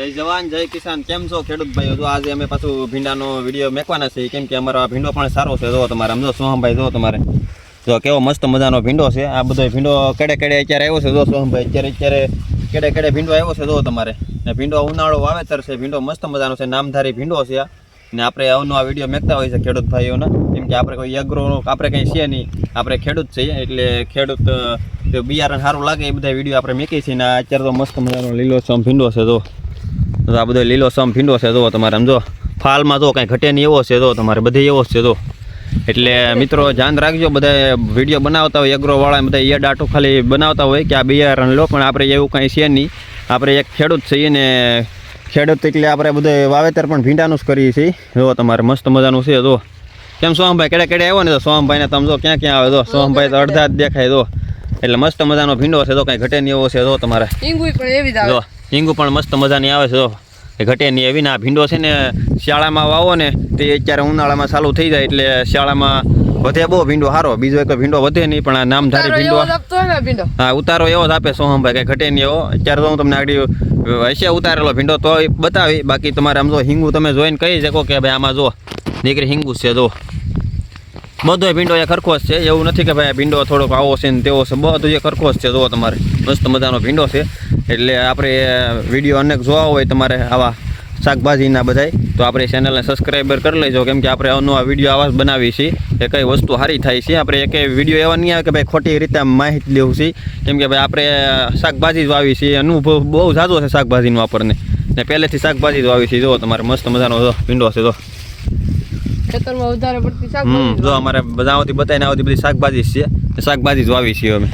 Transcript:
જય જવાન, જય કિસાન. કેમ છો ખેડૂત ભાઈઓ? જો આજે અમે પાછું ભીંડાનો વીડિયો મેકવાના છીએ. કેમ કે અમારો આ ભીંડો પણ સારો છે. જો તમારે, સમજો, સોહમભાઈ, જો તમારે. જો કેવો મસ્ત મજાનો ભીંડો છે. આ બધો ભીંડો કેડે કેડે અત્યારે આવ્યો છે. જો સોહમભાઈ, અત્યારે અત્યારે કેડે કેડે ભીંડો આવ્યો છે, જો તમારે. ને ભીંડો ઉનાળો વાવેતર છે. ભીંડો મસ્ત મજાનો છે. નામધારી ભીંડો છે ને આપણે આવનો આ વીડિયો મેકતા હોય છે ખેડૂત ભાઈઓના. કેમ કે આપણે કોઈ એગ્રો આપણે કંઈ છે નહીં. આપણે ખેડૂત છીએ, એટલે ખેડૂત બિયારણ સારું લાગે એ બધા વીડિયો આપણે મેકીએ છીએ. ને અત્યારે તો મસ્ત મજાનો લીલો છે ભીંડો છે, જો. તો આ બધો લીલો સમ ભીંડો છે જો તમારે આમ જો ફાલમાં જો કાંઈ ઘટે નહીં એવો છે જો તમારે બધે એવો છે જો. એટલે મિત્રો ધ્યાન રાખજો બધા વીડિયો બનાવતા હોય એગ્રોવાળા બધા એ ડાટો ખાલી બનાવતા હોય કે આ બિયારણ લો પણ આપણે એવું કાંઈ છે નહીં. આપણે એક ખેડૂત છીએ ને ખેડૂત એટલે આપણે બધે વાવેતર પણ ભીંડાનું જ કરીએ છીએ. જો તમારે મસ્ત મજાનું છે જો કેમ સોહમભાઈ કેડે કેડે આવ્યો ને તો સોહમભાઈને તમે જો ક્યાં ક્યાં આવે જો સોહમભાઈ તો અડધા જ દેખાય જો એટલે મસ્ત મજાનો ભીંડો છે તો કાંઈ ઘટે નહીં એવો છે જો તમારે. જો હિંગુ પણ મસ્ત મજાની આવે છે. જો ઘટે નહીં એવી. ને આ ભીંડો છે ને શિયાળામાં વાવો ને તે અત્યારે ઉનાળામાં ચાલુ થઈ જાય એટલે શિયાળામાં વધે બહુ ભીંડો સારો બીજો એક ભીંડો વધે નહીં પણ આ નામધારી ભીંડો હા ઉતારો એવો જ આપે સોહમભાઈ કઈ ઘટે નહીં એવો. અત્યારે તો હું તમને આગળ હશે ઉતારેલો ભીંડો તો બતાવી. બાકી તમારે આમ જો હિંગુ તમે જોઈને કહી શકો કે ભાઈ આમાં જો દીકરી હિંગુ છે જો. બધો ભીંડો એ ખરખો છે. એવું નથી કે ભાઈ ભીંડો થોડોક આવો છે ને તેવો છે. બધું એ ખરખો છે. જો તમારે. મસ્ત મજાનો ભીંડો છે. એટલે આપણે વીડિયો અનેક જોવા હોય તમારે આવા શાકભાજીના બધાય, તો આપણે ચેનલને સબસ્ક્રાઈબર કરી લેજો. કેમ કે આપણે આવનો આ વીડિયો આવા જ બનાવીએ છીએ. કે કઈ વસ્તુ સારી થાય છે. આપણે એક વીડિયો એવા નહીં આવે કે ભાઈ ખોટી રીતે માહિતી લેવું છે. કેમ કે ભાઈ આપણે શાકભાજી જ વાવી છીએ. અનુભવ બહુ ઝાઝો છે શાકભાજીનો આપણને. ને પહેલેથી શાકભાજી જ વાવી છીએ. જો તમારે મસ્ત મજાનો ભીંડો છે, જો. ખેતરમાં વધારે પડતી શાકભાજી જો અમારે બધાઓથી બતાવીને આવતી બધી શાકભાજી છે. શાકભાજી જ વાવી છીએ અમે.